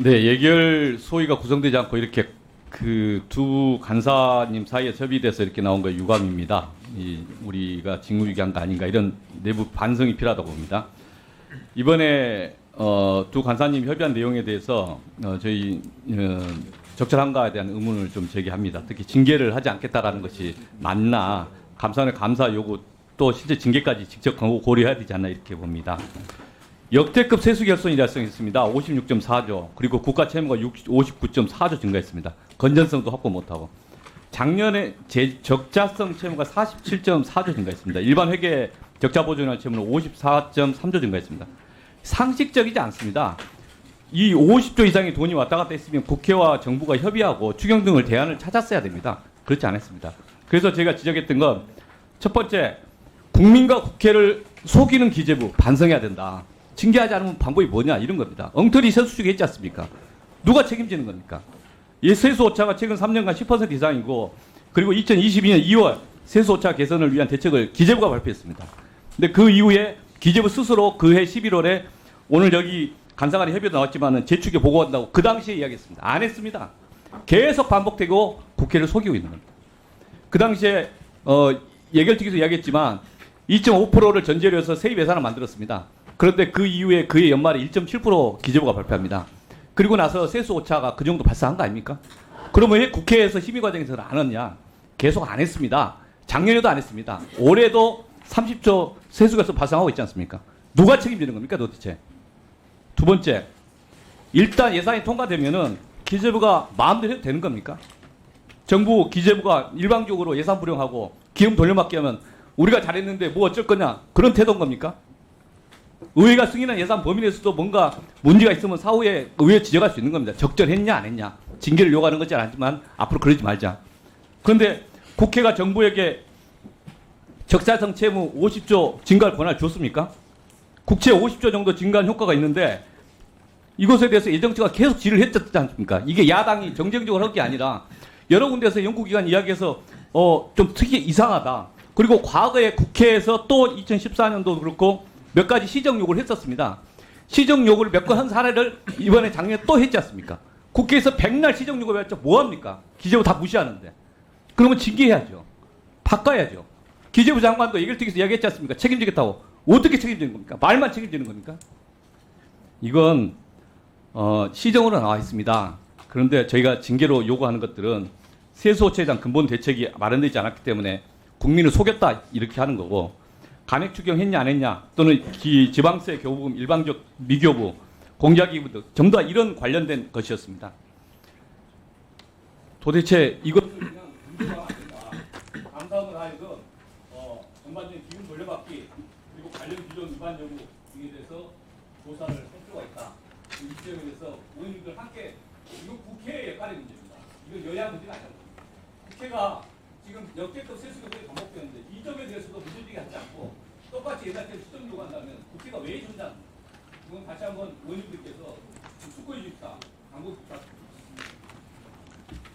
네, 예결 소위가 구성되지 않고 이렇게 그 두 간사님 사이에 협의돼서 이렇게 나온 거 유감입니다. 이 우리가 직무유기한 거 아닌가 이런 내부 반성이 필요하다고 봅니다. 이번에 어, 두 간사님 협의한 내용에 대해서 어, 저희 어, 적절한가에 대한 의문을 좀 제기합니다. 특히 징계를 하지 않겠다라는 것이 맞나 감사원의 감사 요구 또 실제 징계까지 직접 고- 고려해야 되지 않나 이렇게 봅니다. 역대급 세수 결손이 발생했습니다. 56.4조 그리고 국가 채무가 59.4조 증가했습니다. 건전성도 확보 못하고 작년에 제, 적자성 채무가 47.4조 증가했습니다. 일반 회계 적자 보존할 채무는 54.3조 증가했습니다. 상식적이지 않습니다. 이 50조 이상의 돈이 왔다 갔다 했으면 국회와 정부가 협의하고 추경 등을 대안을 찾았어야 됩니다. 그렇지 않았습니다. 그래서 제가 지적했던 건 첫 번째 국민과 국회를 속이는 기재부 반성해야 된다. 징계하지 않으면 방법이 뭐냐 이런 겁니다. 엉터리 세수 주기 했지 않습니까? 누가 책임지는 겁니까? 이 세수 오차가 최근 3년간 10% 이상이고 그리고 2022년 2월 세수 오차 개선을 위한 대책을 기재부가 발표했습니다. 근데 그 이후에 기재부 스스로 그해 11월에 오늘 여기 간사간의 협의도 나왔지만은 재축에 보고한다고 그 당시에 이야기했습니다. 안 했습니다. 계속 반복되고 국회를 속이고 있는 겁니다. 그 당시에 어, 예결특위에서 이야기했지만 2.5%를 전제로 해서 세입 예산을 만들었습니다. 그런데 그 이후에 그해 연말에 1.7% 기재부가 발표합니다. 그리고 나서 세수 오차가 그 정도 발생한 거 아닙니까? 그러면 왜 국회에서 심의 과정에서는 안 했냐? 계속 안 했습니다. 작년에도 안 했습니다. 올해도 30조 세수가서 발생하고 있지 않습니까? 누가 책임지는 겁니까 도대체? 두 번째, 일단 예산이 통과되면은 기재부가 마음대로 해도 되는 겁니까? 정부 기재부가 일방적으로 예산 불용하고 기금 돌려막기 하면 우리가 잘했는데 뭐 어쩔 거냐 그런 태도인 겁니까? 의회가 승인한 예산 범위 내에서도 뭔가 문제가 있으면 사후에 의회 지적할 수 있는 겁니다. 적절했냐 안 했냐 징계를 요구하는 것이 아니지만 앞으로 그러지 말자. 그런데 국회가 정부에게 적자성 채무 50조 증가할 권한을 줬습니까? 국채 50조 정도 증가한 효과가 있는데 이것에 대해서 예정처가 계속 질을 했지 않습니까? 이게 야당이 정쟁적으로 할 게 아니라 여러 군데에서 연구기관 이야기해서 어, 좀 특히 이상하다. 그리고 과거에 국회에서 또 2014년도 그렇고 몇 가지 시정 요구를 했었습니다. 시정 요구를 몇 건 한 사례를 이번에 작년에 또 했지 않습니까? 국회에서 백날 시정 요구 했죠. 뭐 합니까? 기재부 다 무시하는데. 그러면 징계해야죠. 바꿔야죠. 기재부 장관도 예결특위에서 이야기했지 않습니까? 책임지겠다고. 어떻게 책임지는 겁니까? 말만 책임지는 겁니까? 이건 어, 시정으로 나와 있습니다. 그런데 저희가 징계로 요구하는 것들은 세수호체에 대한 근본 대책이 마련되지 않았기 때문에 국민을 속였다 이렇게 하는 거고 간획 추경했냐 안 했냐 또는 기, 지방세 교부금 일방적 미교부 공자기부 등 전부 다 이런 관련된 것이었습니다. 도대체 이것 감사원을 하여금 어, 전반적인 기금 돌려받기 그리고 관련 규정 위반 여부 등에 대해서 조사를 할 필요가 있다. 이 지점에 대해서 의원님들 함께 이거 국회의 역할의 문제입니다. 이거 여야 문제가 아니라 국회가 지금 역대급 세수 교섭이 반복되는데 이 점에 대해서도 문제되게 하지 않고 똑같이 옛날처럼 시정 요구한다면 국회가 왜 존재합니까? 이건 다시 한번 의원님들께서 숙고해 주십사. 당국 부탁드립니다.